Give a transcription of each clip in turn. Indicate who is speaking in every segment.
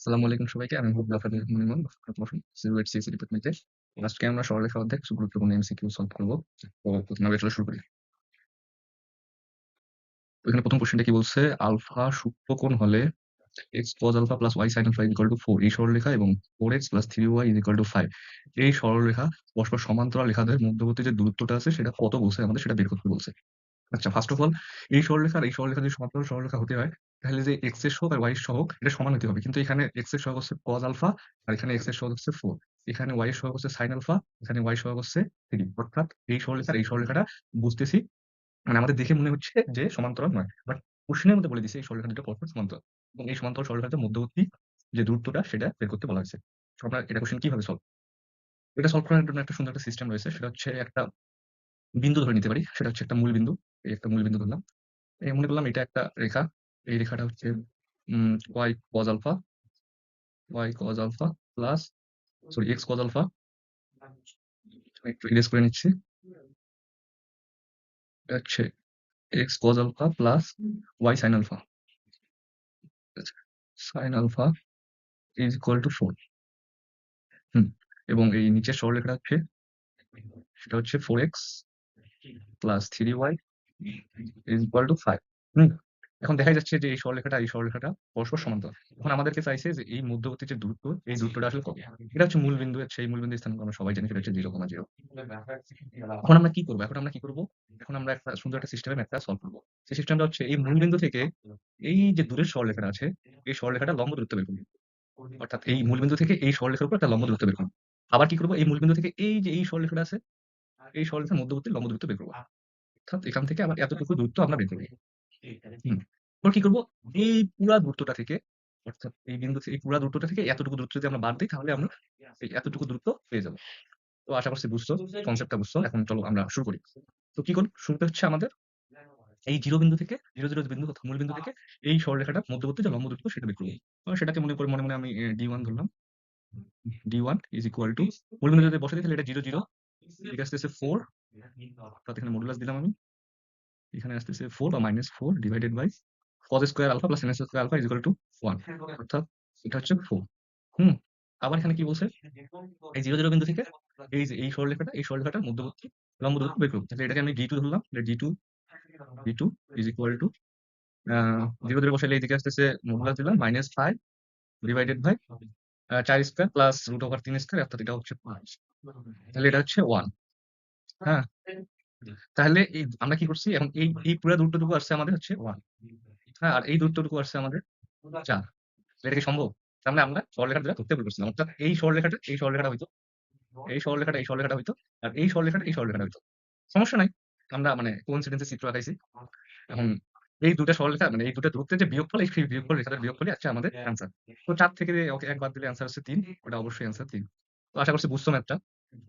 Speaker 1: আসসালামু আলাইকুম সবাইকে। আমি। আজকে আমরা কিছু গুরুত্বপূর্ণ এমসিকিউ সলভ। তো প্রথমে চলে শুরু করি। এখানে প্রথম কোশ্চেনটা কি বলছে? আলফা সূক্ষ্মকোণ হলে x cos alpha plus y sin alpha equal to 4 এই সরলরেখা এবং 4x plus 3y is equal to 5 এই সরলরেখা পরস্পর সমান্তরাল রেখাদের মধ্যবর্তী যে দূরত্বটা আছে, সেটা কত বলছে আমাদের সেটা বের করতে বলছে। আচ্ছা ফার্স্ট অফ অল এই সরলরেখা আর এই সরলরেখা যদি সমান্তরাল সরলরেখা হতে হয়, তাহলে যে x এর সহগ আর y এর সহগ, এটা সমান হতে হবে। কিন্তু এখানে x এর সহগ হচ্ছে কজ আলফা আর এখানে x এর সহগ হচ্ছে ফোর এখানে y এর সহগ হচ্ছে sin আলফা এখানে এর সহগ হচ্ছে 3 অর্থাৎ এই সরলরেখা এই সরলরেখাটা বুঝতেছি মানে আমাদের দেখে মনে হচ্ছে যে সমান্তরাল নয়। বাট কোশ্চেনের মধ্যে বলে দিছে, এই সরলরেখা দুটো পরস্পর সমান্তরাল এবং এই সমান্তরাল সরলরেখার মধ্যবর্তী যে দূরত্বটা, সেটা বের করতে বলা হয়েছে। আমরা এটা কোশ্চেন কীভাবে সলভ? এটা সলভ করার জন্য একটা সুন্দর একটা সিস্টেম রয়েছে সেটা হচ্ছে একটা বিন্দু ধরে নিতে পারি। সেটা হচ্ছে একটা মূল বিন্দু। এই একটা মূল বিন্দু ধরলাম। এই মনে করলাম এটা একটা রেখা। এই রেখাটা হচ্ছে y cos alpha Y cos alpha plus sorry X cos alpha একটু ইরেজ করে নিচ্ছি। x cos alpha plus Y sine alpha. sin alpha is equal to four hmm, এবং এই নিচের সরলরেখাটা হচ্ছে, সেটা হচ্ছে four X plus 3y is equal to 5 hmm এখন দেখা যাচ্ছে যে এই সরলরেখাটা এই সরলরেখাটা পরস্পর সমান্তরাল। এখন আমাদেরকে চাইছে যে এই মধ্যবর্তী যে দূরত্ব এই দূরত্বটা আসলে কত? এটা হচ্ছে মূল বিন্দু সেই মূল বিন্দুর স্থান আমরা সবাই জানি সেটা হচ্ছে 0,0 এখন আমরা কি করব? এখন আমরা কি করব? এখন আমরা একটা সুন্দর একটা সিস্টেমে ম্যাথটা সলভ করব। সেই সিস্টেমটা হচ্ছে এই মূল বিন্দু থেকে এই যে দূরের সরলরেখাটা আছে এই সরলরেখাটা লম্ব দূরত্ব বের করব। অর্থাৎ এই মূল বিন্দু থেকে এই সরলরেখার উপর একটা লম্ব দূরত্ব বের করব। আবার কি করব এই মূল বিন্দু থেকে এই যে এই সরলরেখাটা আছে এই সরলরেখার মধ্যবর্তী লম্ব দূরত্ব বের করব। অর্থাৎ এখান থেকে আবার এতটুকু দূরত্ব আমরা বের করব। হুম এবার কি করব? এই পুরা দূরত্বটা থেকে অর্থাৎ এই বিন্দু থেকে এই পুরা দূরত্বটা থেকে এতটুকু দূরত্ব যদি আমরা বাদ দেই তাহলে আমরা এই এতটুকু দূরত্ব পেয়ে যাব। তো আশা করছি বুঝছ, কনসেপ্টটা বুঝছ। এখন চলো আমরা শুরু করি। তো কি করি? শুরুতে হচ্ছে আমাদের এই 0 বিন্দু থেকে 0, 0 বিন্দু মূল বিন্দু থেকে এই সরলরেখাটার মধ্যবর্তী যে লম্ব দূরত্ব সেটা বের করব। তো সেটাকে মনে করে মনে, মনে আমি ডি ওয়ান ধরলাম। D one is equal to মূল বিন্দু যদি বসে দিই তাহলে এটা 0, 0 এদিকে আসতেছে 4 এখানে মডুলাস দিলাম আমি। এখানে আসতেছে 4 বা -4 divided by cos square alpha plus square alpha is equal to 1 অর্থাৎ এটা হচ্ছে 4 হুম আবার এখানে কি বলছে? এই 0, 0 বিন্দু থেকে এই যে এই সরলরেখাটা এই সরলরেখাটার মধ্যবর্তী লম্ব দূরত্ব বের করব। তাহলে এটাকে আমি D2 ধরলাম। D2 D2 is equal two 0, 0 বসাইলে এদিকে আসতেছে মডুলাস দিলাম -5 divided by 4 square plus root over 3 square অর্থাৎ এটা হচ্ছে 5 তাহলে এটা হচ্ছে 1 হ্যাঁ? তাহলে এই আমরা কি করছি? এখন এই এই পুরা দূরত্বটুকু আসছে আমাদের হচ্ছে 1 হ্যাঁ, আর এই দূরত্বটুকু আসছে আমাদের 4 এটা কি সম্ভব? মানে আমরা সরলরেখাটা দ্বারা ধরতে ভুল করছিলাম। অর্থাৎ এই সরলরেখাটা এই সরলরেখাটা হইতো। এই সরলরেখাটা এই সরলরেখাটা হইতো। আর এই সরলরেখাটা এই সরলরেখাটা হইতো। সমস্যা নাই। আমরা মানে কোইন্সিডেন্স এর চিত্র আঁকাইছি। এখন এই ২ টা সরলরেখা মানে এই ২ টা দূরত্বের যে বিয়োগফল এই বিয়োগফল রেখাটার বিয়োগফলই হচ্ছে আমাদের অ্যান্সার। তো 4 থেকে ওকে 1 বাদ দিলে অ্যান্সার হচ্ছে 3 ওটা অবশ্যই অ্যান্সার 3 তো আশা করছি বুঝছ ম্যাথটা।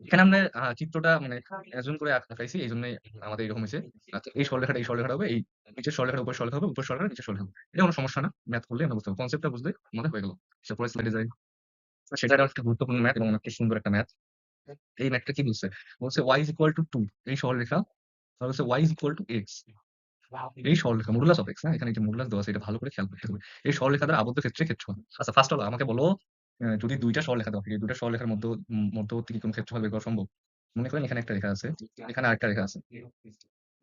Speaker 1: এখানে আমরা চিত্রটা মানে অ্যাজুম করে আঁকাইছি এইজন্যই আমাদের এরকম হইছে। আচ্ছা এই সরলরেখাটা এই সরলরেখাটা হবে, এই নিচের সরলরেখাটা উপর সরলরেখা হবে, উপর সরলরেখা নিচের সরলরেখা হবে। এটা কোনো সমস্যা না। ম্যাথ করলেই আমরা বুঝতে পারব। কনসেপ্টটা বুঝলে আমাদের হয়ে গেল। আচ্ছা স্লাইডে যাই। সেটা একটা গুরুত্বপূর্ণ ম্যাথ এবং অনেক সুন্দর একটা ম্যাথ। এই ম্যাথটা কি বলছে? বলছে y ইজ ইকুয়াল টু 2 এই সরলরেখা তাহলে হচ্ছে y is equal to X এই সরলরেখা মডুলাস অফ x হ্যাঁ? এখানে যে মডুলাস দেওয়া আছে এটা ভালো করে খেয়াল করতে হবে। এই সরলরেখা দ্বারা আবদ্ধ ক্ষেত্রে ক্ষেত্রফল। আচ্ছা ফার্স্ট অল আমাকে বলো যদি ২ টা সরলরেখা দেওয়া থাকে, এই ২ টা সরলরেখার মধ্য মধ্যবর্তী কি কোনো ক্ষেত্রফল বের করা সম্ভব? মনে করেন এখানে একটা রেখা আছে, এখানে আরেকটা রেখা আছে।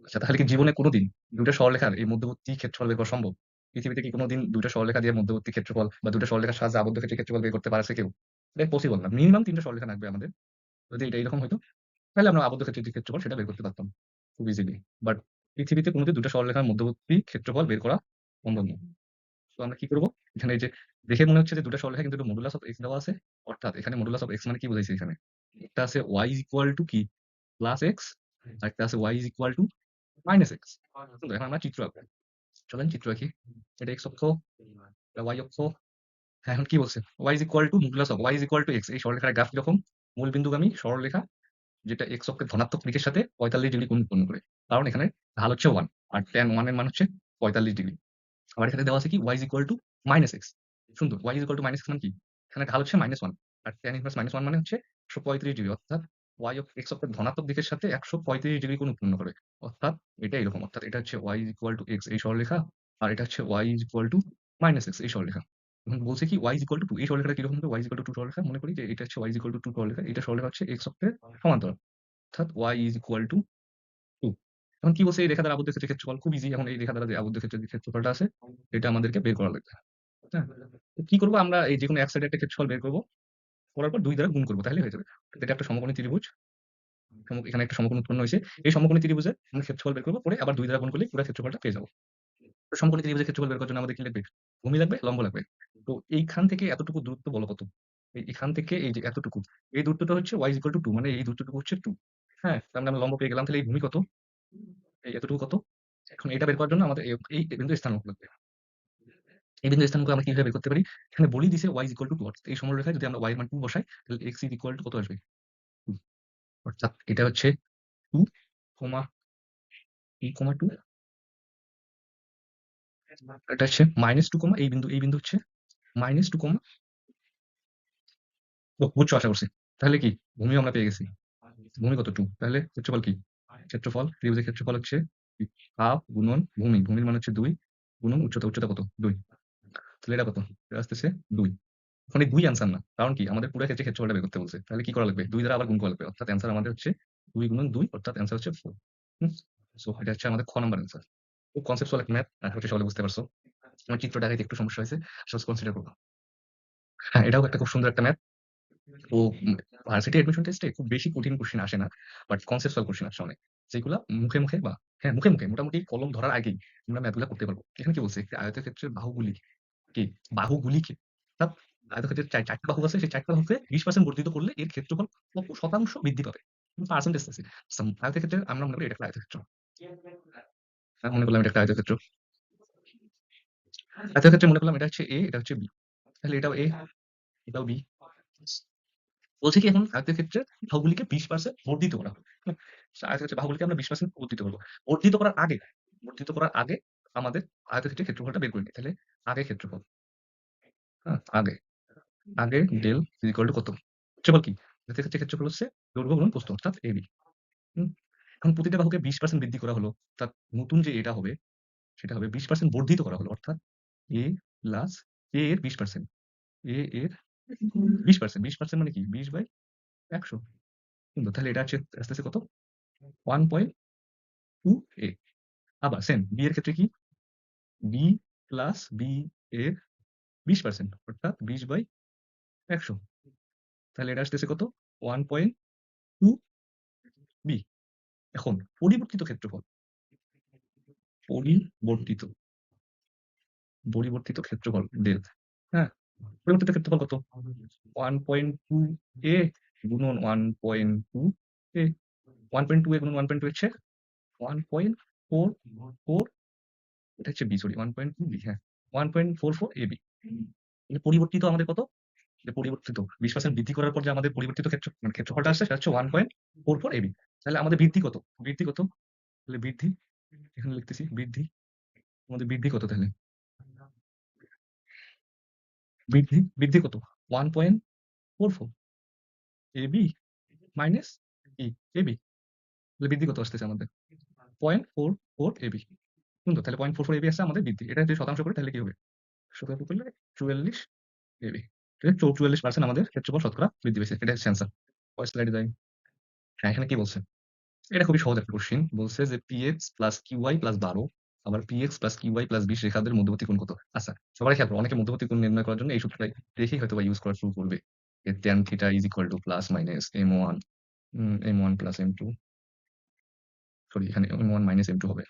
Speaker 1: আচ্ছা তাহলে কি জীবনে কোনোদিন ২ টা সরলরেখার এই মধ্যবর্তী ক্ষেত্রফল বের করা সম্ভব? পৃথিবীতে কি কোনদিন ২ টা সরলরেখা দিয়ে মধ্যবর্তী ক্ষেত্রফল বা ২ টা সরলরেখার সাহায্যে আবদ্ধ ক্ষেত্রে ক্ষেত্রফল বের করতে পারছে কেউ? এটা পসিবল না। মিনিমাম ৩ টা সরলরেখা লাগবে আমাদের। যদি এটা এরকম হইতো তাহলে আমরা আবদ্ধ ক্ষেত্রের যে ক্ষেত্রফল সেটা বের করতে পারতাম খুব ইজিলি। বাট পৃথিবীতে কোনদিন ২ টা সরলরেখার মধ্যবর্তী ক্ষেত্রফল বের করা সম্ভব না। তো আমরা কি করব এখানে এই যে দেখে মনে হচ্ছে যে ২ টা সরলরেখা কিন্তু মডুলাস অফ x দেওয়া আছে। অর্থাৎ এখানে মডুলাস অফ এক্স মানে কি বুঝাইছে এখানে? একটা আছে y ইজ ইকুয়াল টু কি? প্লাস x আরেকটা আছে y is equal to minus x এখন আমরা চিত্র আঁকবো। চলেন চিত্র আঁকি। এটা এক্স অক্ষ, এটা y অক্ষ। হ্যাঁ, এখন কি বলছে? Y is equal to modulus of y is equal to X এই সরলরেখার গ্রাফ কীরকম? মূল বিন্দুগামী সরলরেখা যেটা এক্স অক্ষের ধনাত্মক দিকের সাথে ৪৫ ডিগ্রি কোণ উৎপন্ন করে। কারণ এখানে ঢাল হচ্ছে ওয়ান আর 1 এর মান হচ্ছে ৪৫ ডিগ্রি। আবার এখানে দেওয়া আছে কি y is equal to minus X সুন্দর। y is equal to minus x মানে কি? এখানে ঢাল হচ্ছে -1 আর tan ইনভার্স -1 মানে হচ্ছে ১৩৫ ডিগ্রি অর্থাৎ y অক্ষ x অক্ষের ধনাত্মক দিকের সাথে ১৩৫ ডিগ্রি কোণ উৎপন্ন করে। অর্থাৎ এটা এরকম। অর্থাৎ এটা হচ্ছে ওয়াই ইকুয়াল টু এক্স এই সরলরেখা, আর এটা হচ্ছে Y is equal to minus X এই সরলরেখা। এখন বলছে কি is equal to 2 এই সরলরেখাটা কীরকম হবে is equal to 2 সরলরেখা মনে করি যে এটা হচ্ছে y is টু টু 2 সরলরেখা, এটা সরলরেখা হচ্ছে x অক্ষের সমান্তরাল অর্থাৎ ওয়াই ইজ to 2 এখন কি বলছে? এই রেখা দ্বারা আবদ্ধ ক্ষেত্রের ক্ষেত্রফল খুব ইজি এখন এই রেখা দ্বারা যে আবদ্ধ ক্ষেত্রের যে ক্ষেত্রফলটা আছে, এটা আমাদেরকে বের করা লাগবে। হ্যাঁ? কি করব আমরা? এই যেকোনো এক সাইডে একটা ক্ষেত্রফল বের করব, করার পর দুই দ্বারা গুণ করব, তাহলে হয়ে যাবে। এটা একটা সমকোণী ত্রিভুজ। এখানে একটা সমকোণ উৎপন্ন হয়েছে। এই সমকোণী ত্রিভুজে আমরা ক্ষেত্রফল বের করব, পরে আবার দুই দ্বারা গুণ করলে পুরো ক্ষেত্রফলটা পেয়ে যাব। সমকোণী ত্রিভুজের ক্ষেত্রফল বের করার জন্য আমাদের কি লাগবে? ভূমি লাগবে, লম্ব লাগবে। তো এইখান থেকে এতটুকু দূরত্ব বলো কত? এখান থেকে এই যে এতটুকু, এই দূরত্বটা হচ্ছে ওয়াই ইকুয়াল টু টু মানে এই দূরত্বটুকু হচ্ছে টু হ্যাঁ? তার মানে আমরা লম্ব পেয়ে গেলাম, তাহলে এই ভূমি কত? এই এতটুকু কত? এখন এটা বের করার জন্য আমাদের এই বিন্দু স্থানাঙ্ক লাগবে এই বিন্দু স্থানাঙ্ক আমরা কীভাবে বের করতে পারি? এখানে বলি দিছে y ইকুয়াল টু টু এই সরলরেখায় যদি আমরা y এর মান টু বসাই, তাহলে ইজ ইকুয়াল টু কত আসবে? অর্থাৎ এটা হচ্ছে two comma two comma two এটা হচ্ছে মাইনাস টু কমা এই বিন্দু এই বিন্দু হচ্ছে মাইনাস টু কমা বুঝছ আশা করছি। তাহলে কি? ভূমি আমরা পেয়ে গেছি। ভূমি কত টু তাহলে ক্ষেত্রফল কি? ক্ষেত্রফল, ত্রিভুজের ক্ষেত্রফল হচ্ছে হাফ গুণন ভূমি। ভূমির মান হচ্ছে দুই, গুণন উচ্চতা উচ্চতা কত? দুই। তাহলে এটা কত? আসতেছে দুই। ওখানে দুই আনসার না। কারণ কি? আমাদের পুরো ক্ষেত্রে ক্ষেত্রফলটা বের করতে বলছে। তাহলে কি করা লাগবে? দুই দ্বারা আবার গুণ করা লাগবে। অর্থাৎ অ্যান্সার আমাদের হচ্ছে দুই গুণন দুই, অর্থাৎ অ্যান্সার হচ্ছে ফোর সো এটা হচ্ছে আমাদের খ নাম্বার অ্যান্সার খুব কনসেপচুয়াল একটা ম্যাথ করছি সবাই বুঝতে পারছ। আমার চিত্র দেখাইতে একটু সমস্যা হয়েছে। সহজ কনসিডার করব। হ্যাঁ এটাও একটা খুব সুন্দর একটা ম্যাথ ও ভার্সিটি অ্যাডমিশন টেস্টে খুব বেশি কঠিন কোশ্চেন আসে না বাট কনসেপচুয়াল কোশ্চেন আসে অনেক। যেগুলা মুখে মুখে বা হ্যাঁ মুখে মুখে মোটামুটি কলম ধরার আগেই আমরা ম্যাথগুলো করতে পারব। এখানে কি বলছে? একটি আয়তক্ষেত্রের বাহুগুলি কি? বাহুগুলিকে অর্থাৎ আয়তক্ষেত্রের চার চারটি বাহু আছে সেই চারটি বাহুকে বিশ পার্সেন্ট বর্ধিত করলে এর ক্ষেত্রফল কত শতাংশ বৃদ্ধি পাবে? পার্সেন্টেজ আছে। সাম- আয়তক্ষেত্রের আমরা মনে করি এটা একটা আয়তক্ষেত্র। হ্যাঁ, মনে করলাম এটা একটা আয়তক্ষেত্র। আয়তক্ষেত্রে মনে করলাম এটা হচ্ছে এ এটা হচ্ছে বি তাহলে এটাও এ এটাও বি বলছে কি এখন আয়তক্ষেত্রে বাহুগুলিকে বিশ পার্সেন্ট বর্ধিত করা হবে হ্যাঁ, বাহুগুলিকে আমরা বিশ পার্সেন্ট বর্ধিত করব। বর্ধিত করার আগে বর্ধিত করার আগে আমাদের আয়তক্ষেত্রের ক্ষেত্রফলটা বের করে নিই। তাহলে আগে ক্ষেত্রফল। হ্যাঁ আগে। আগে ডেল ইকুয়াল টু কত? ক্ষেত্রফল কি? আয়তক্ষেত্রের ক্ষেত্রফল হচ্ছে দৈর্ঘ্য গুণন প্রস্থ অর্থাৎ এবি এখন প্রতিটা বাহুকে বিশ পার্সেন্ট বৃদ্ধি করা হলো তার নতুন যে এটা হবে সেটা হবে বিশ পার্সেন্ট বর্ধিত করা হলো অর্থাৎ এ প্লাস এ এর বিশ পার্সেন্ট এ এর বিশ পার্সেন্ট বিশ পার্সেন্ট মানে কি? বিশ বাই একশো। সুন্দর তাহলে এটা হচ্ছে আস্তে আস্তে কত? One point two A. আবার সেম বি এর ক্ষেত্রে কি? বি প্লাস বি এর বিশ পার্সেন্ট অর্থাৎ বিশ বাই একশো। তাহলে এটা আসতেছে কত? ওয়ান পয়েন্ট টু বি এখন পরিবর্তিত ক্ষেত্রফল। পরিবর্তিত। পরিবর্তিত ক্ষেত্রফল ডেল হ্যাঁ? পরিবর্তিত ক্ষেত্রফল কত ওয়ান পয়েন্ট টু এ গুণন one point two A one point two A গুণন ওয়ান পয়েন্ট টু হচ্ছে ওয়ান পয়েন্ট ফোর ফোর এটা হচ্ছে sorry one point two B হ্যাঁ। One point four four A B পরিবর্তিত আমাদের কত? পরিবর্তিত। বিশ পার্সেন্ট বৃদ্ধি করার পর যে আমাদের পরিবর্তিত ক্ষেত্র মানে ক্ষেত্রফলটা আসছে, সেটা হচ্ছে one point four four AB তাহলে আমাদের বৃদ্ধি কত? বৃদ্ধি কত? তাহলে বৃদ্ধি, এখানে লিখতেছি বৃদ্ধি। আমাদের বৃদ্ধি কত তাহলে? বৃদ্ধি বৃদ্ধি কত? One point four four AB minus E AB তাহলে বৃদ্ধি কত আসতেছে আমাদের? Point four four A AB সুন্দর তাহলে পয়েন্ট ফোর ফোর এবি আসছে আমাদের বৃদ্ধি। এটা যদি শতাংশ করি, তাহলে কি হবে? শতাংশ করলে চুয়াল্লিশ এবি ঠিক আছে? চৌচুয়াল্লিশ পার্সেন্ট আমাদের ক্ষেত্রফল শতকরা বৃদ্ধি পেয়েছে। এটা হচ্ছে অ্যান্সার যাই। হ্যাঁ এখানে কি বলছে? এটা খুবই সহজ একটা কোশ্চিন বলছে যে পিএক্স প্লাস কিউআই প্লাস বারো আবার পিএক্স প্লাস কিউআই প্লাস বিশ রেখাদের মধ্যবর্তী কোণ কত? আচ্ছা সবাই খেয়াল করো, অনেকে মধ্যবর্তী কোণ নির্ণয় করার জন্য এই সূত্রটাই দেখেই হয়তো বা ইউজ করা শুরু করবে। Tan theta is equal to plus minus M one M one plus M two sorry এখানে M one minus M two হবে।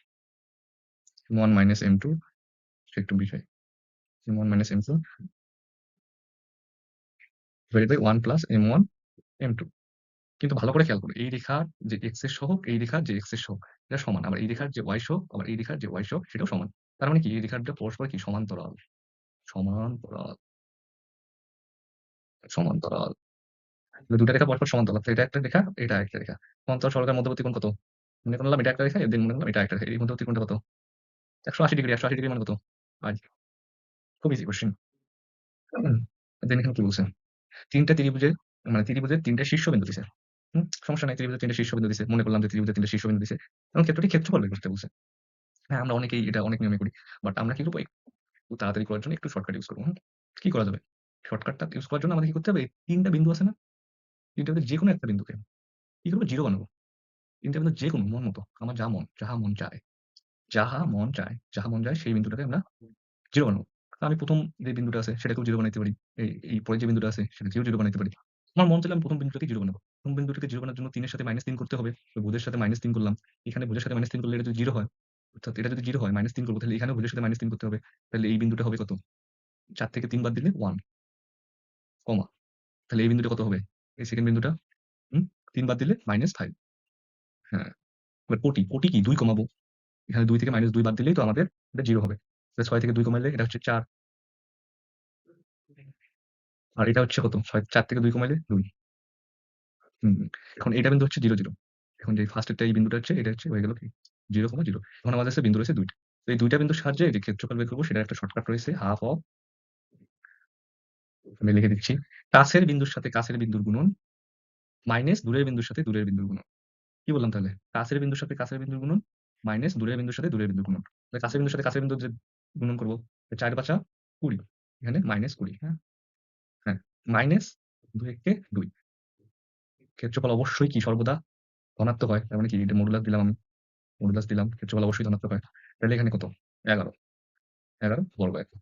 Speaker 1: M one minus M two একটু বিষয়। M one minus M two divided by one plus M one M two কিন্তু ভালো করে খেয়াল করো, এই রেখার যে এক্সের সহগ, এই রেখার যে এক্সের সহগ, এটা সমান। আবার এই রেখার যে ওয়াই সহগ, আবার এই রেখার যে ওয়াই সহগ, সেটাও সমান। তার মানে কি? এই রেখাটা পরস্পর কি? সমান্তরাল। সমান্তরাল। সমান্তরাল। দুটা রেখা পরস্পর সমান্তরাল। এটা একটা রেখা, এটা একটা রেখা। সমান্তরাল সরকার মধ্যবর্তী কোণ কত? মনে করলাম এটা একটা রেখা এদের মনে করলাম এটা একটা রেখা। এই মধ্যবর্তী কোণটা কত? একশো আশি ডিগ্রি, একশো আশি ডিগ্রি মানে কত? আজ। খুব ইজি কোশ্চেন দেন এখানে কি বলছে? তিনটা ত্রিভুজের মানে ত্রিভুজের তিনটা শীর্ষবিন্দু দিছে। সমস্যা নাই ত্রিভুজের তিনটা শীর্ষবিন্দু দিছে মনে করলাম যে ত্রিভুজের তিনটা শীর্ষবিন্দু দিছে এবং ক্ষেত্রটি ক্ষেত্রফল বের করতে বলছে হ্যাঁ আমরা অনেকেই এটা অনেক নিয়মে করি বাট আমরা কি করব একটু তাড়াতাড়ি করার জন্য একটু শর্টকাট ইউজ করব? কি করা যাবে? শর্টকাটটা ইউজ করার জন্য আমাদের কি করতে হবে? এই ৩ টা বিন্দু আছে না? ৩ টার মধ্যে যেকোনো একটা বিন্দুকে কি করব? 0 বানাবো। ৩ টার মধ্যে যেকোনো মন মতো আমার যা মন, যাহা মন চায়, যাহা মন চায়, যাহা মন চায় সেই বিন্দুটাকে আমরা জিরো বানাবো। আমি প্রথম যে বিন্দুটা আছে সেটাকেও 0 বানাইতে পারি। এই পরের যে বিন্দুটা আছে সেটাকেও জিরো বানাইতে পারি। আমার মন চাইলে আমি ১ম বিন্দুটাকে 0 বানাবো। ১ম বিন্দুটাকে 0 বানানোর জন্য ৩ এর সাথে -৩ করতে হবে। বুধের সাথে -৩ করলাম। এখানে বুধের সাথে -৩ করলে এটা যদি 0 হয়, অর্থাৎ এটা যদি জিরো হয় -৩ করব তাহলে এখানে বুধের সাথে -৩ করতে হবে। তাহলে এই বিন্দুটা হবে কত? চার থেকে ৩ বাদ দিলে ওয়ান কমা। তাহলে এই বিন্দুটা কত হবে? এই সেকেন্ড বিন্দুটা হুম? ৩ বাদ দিলে মাইনাস ফাইভ হ্যাঁ। এবার কোটি, কোটি কি? দুই কমাবো। এখানে দুই থেকে মাইনাস দুই বাদ দিলেই তো আমাদের এটা জিরো হবে। ছয় থেকে দুই কমাইলে এটা হচ্ছে ৪ আর এটা হচ্ছে কত? ৬ ৪ থেকে ২ কমাইলে ২ হুম, এখন এইটা বিন্দু হচ্ছে 0, 0 এখন যে ফার্স্ট এই বিন্দুটা হচ্ছে এটা হচ্ছে হয়ে গেল কি? 0, 0 এখন আমাদের কাছে বিন্দু রয়েছে ২ টা। তো এই ২ টা বিন্দুর সাহায্যে যে ক্ষেত্রফল বের করব সেটার একটা শর্টকাট রয়েছে হাফ অফ আমি লিখে দিচ্ছি। কাছের বিন্দুর সাথে কাছের বিন্দুর গুণন মাইনাস দূরের বিন্দুর সাথে দূরের বিন্দুর গুণন। কি বললাম তাহলে? কাছের বিন্দুর সাথে কাছের বিন্দুর গুণন মাইনাস দূরের বিন্দুর সাথে দূরের বিন্দুর গুণন। কাছের বিন্দুর সাথে কাছের বিন্দুর যে গুণন করব ৪ ৫ ২০ এখানে -২০ কুড়ি হ্যাঁ, মাইনাস ২ একে ২ ক্ষেত্রফল অবশ্যই কি সর্বদা ধনাত্মক হয়। তার মানে কি মডুলাস দিলাম আমি। মডুলাস দিলাম। ক্ষেত্রফল অবশ্যই ধনাত্মক হয়। তাহলে এখানে কত? ১১ ১১ বর্গ একক।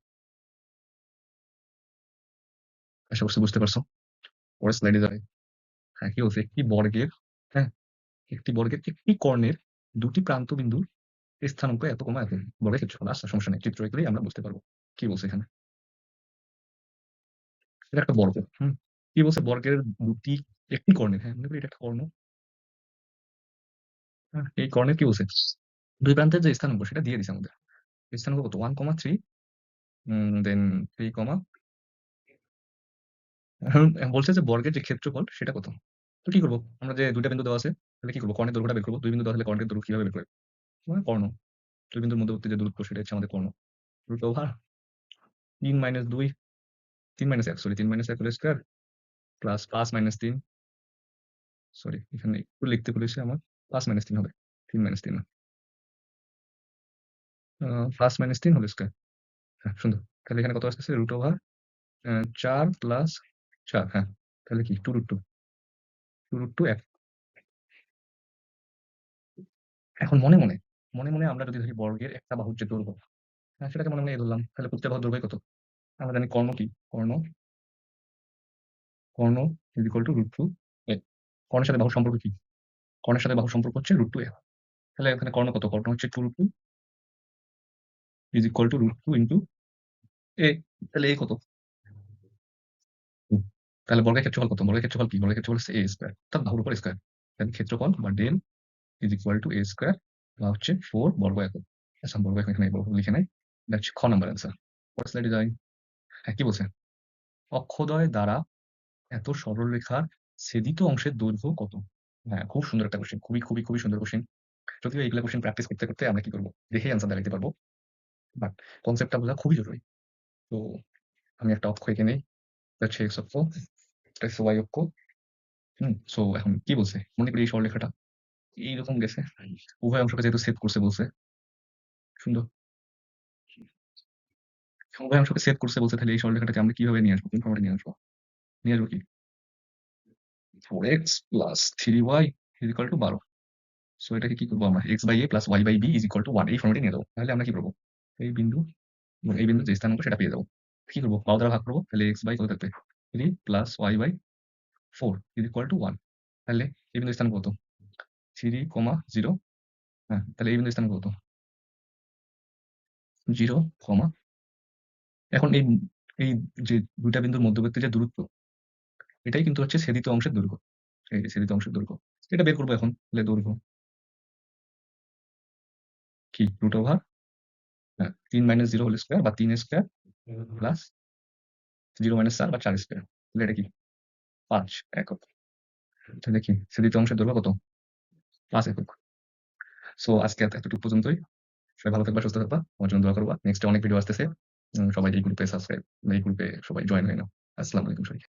Speaker 1: আশা করছি বুঝতে পারছ। পরের স্লাইডে যাই। হ্যাঁ, কি বলছে? একটি বর্গের হ্যাঁ, একটি বর্গের একটি কর্ণের দুটি প্রান্ত বিন্দুর স্থানাঙ্ক এত কমা এত বর্গের ক্ষেত্রফল। আচ্ছা সমস্যা নেই। চিত্র এঁকলেই আমরা বুঝতে পারব কি বলছে এখানে? এটা একটা বর্গ। হুম? কি বলছে? বর্গের দুটি একটি কর্ণের হ্যাঁ, এটা একটা কর্ণ। হ্যাঁ, এই কর্ণের কি বলছে? ২ প্রান্তের যে স্থানাঙ্ক সেটা দিয়ে দিছে আমাদের। স্থানাঙ্ক কত? 1, 3 উম দেন 3, এখন বলছে যে বর্গের যে ক্ষেত্রফল সেটা কত? তো কি করব? আমরা যে ২ টা বিন্দু দেওয়া আছে, তাহলে কি করব? কর্ণের দৈর্ঘ্যটা বের করব। ২ বিন্দু দেওয়া থাকলে কর্ণের দৈর্ঘ্য কীভাবে বের করব? মানে কর্ণ। ২ বিন্দুর মধ্যবর্তী যে দূরত্ব সেটা হচ্ছে আমাদের কর্ণ। Root over ৩ - ২ ৩ - ১ sorry ৩ - ১ whole square plus plus minus ৩ sorry এখানে একটু লিখতে ভুলেছি আমার। প্লাস মাইনাস ৩ হবে। ৩ - ৩ না। Ah plus minus ৩ whole square. হ্যাঁ, সুন্দর। তাহলে এখানে কত আসতেছে? রুট ওভার ৪ প্লাস ৪ হ্যাঁ। তাহলে কি 2 রুট 2 2 রুট 2 ১ এখন মনে, মনে, মনে, মনে আমরা যদি ধরি বর্গের একটা বাহুর যে দৈর্ঘ্য, হ্যাঁ, সেটাকে মনে, মনে ধরলাম। তাহলে প্রত্যেক বাহুর দৈর্ঘ্য কত? আমরা জানি কর্ণ কি? কর্ণ কর্ণ is equal to root two A. কর্ণের সাথে বাহুর সম্পর্ক কি? কর্ণের সাথে বাহুর সম্পর্ক হচ্ছে রুট টু এ। তাহলে এখানে কর্ণ কত? কর্ণ হচ্ছে 2 root 2 is equal to root 2 into A. তাহলে এ কত? তাহলে বর্গের ক্ষেত্রফল কত? বর্গের ক্ষেত্রফল কি? বর্গের ক্ষেত্রফল হচ্ছে a স্কয়ার। অর্থাৎ বাহুর উপর স্কয়ার। তাহলে ক্ষেত্রফল বা del is equal to A square বা হচ্ছে ফোর বর্গ একক। আচ্ছা বর্গ একক এখানে লিখে নাই। হচ্ছে খ নাম্বার অ্যান্সার। পরের স্লাইডে যাই। হ্যাঁ, কি বলছে? অক্ষদ্বয় দ্বারা এত সরলরেখার ছেদিত অংশের দৈর্ঘ্য কত? হ্যাঁ, খুব সুন্দর একটা কোয়েশ্চেন। খুবই, খুবই, খুবই সুন্দর কোয়েশ্চেন। যদিও এইগুলা কোয়েশ্চেন প্র্যাকটিস করতে, করতে আমরা কি করব দেখেই অ্যান্সার দাঁড়াইতে পারব। বাট কনসেপ্টটা বোঝা খুবই জরুরি। তো আমি একটা অক্ষ এঁকে নেই। হচ্ছে x অক্ষ, এটা হচ্ছে y অক্ষ। হুম? সো এখন কি বলছে? মনে করি এই সরলরেখাটা এইরকম গেছে। উভয় অংশকে যেহেতু ছেদ করছে বলছে। সুন্দর। উভয় অংশকে ছেদ করছে বলছে তাহলে এই সরলরেখাটাকে আমরা কীভাবে নিয়ে আসব? কোন ফরম্যাটে নিয়ে আসব? নিয়ে আসব কি? 4x plus 3y is equal to 12 so এটাকে কি করব আমরা? x by a plus y by b is equal to 1 এই ফরম্যাটে নিয়ে যাব। তাহলে আমরা কি করব? এই বিন্দু এবং এই বিন্দুর যে স্থানাঙ্ক সেটা পেয়ে যাব। কি করব? বাহু দ্বারা ভাগ করব। তাহলে x বাই কত থাকবে? 3 plus y by 4 is equal to 1 তাহলে এই বিন্দুর স্থানাঙ্ক কত? 3, 0 হ্যাঁ, তাহলে এই বিন্দুর স্থানাঙ্ক কত? 0, এখন এই এই যে ২ টা বিন্দুর মধ্যবর্তী যে দূরত্ব এটাই কিন্তু হচ্ছে ছেদিত অংশের দৈর্ঘ্য। এই যে ছেদিত অংশের দৈর্ঘ্য। এটা বের করব এখন। তাহলে দৈর্ঘ্য কি? রুট ওভার হ্যাঁ, ৩ - 0 হোল স্কয়ার বা ৩ স্কয়ার প্লাস 0 - ৪ বা ৪ স্কয়ার। তাহলে এটা কি? ৫ একক। তাহলে কি? ছেদিত অংশের দৈর্ঘ্য কত? ৫ একক। সো আজকে এত এতটুকু পর্যন্তই। সবাই ভালো থাকবা, সুস্থ থাকবা। আমার জন্য দোয়া করবা। নেক্সট অনেক ভিডিও আসতেছে। সবাই এই গ্রুপে সাবস্ক্রাইব এই গ্রুপে সবাই জয়েন হয়ে নাও। আসসালামু আলাইকুম সবাইকে।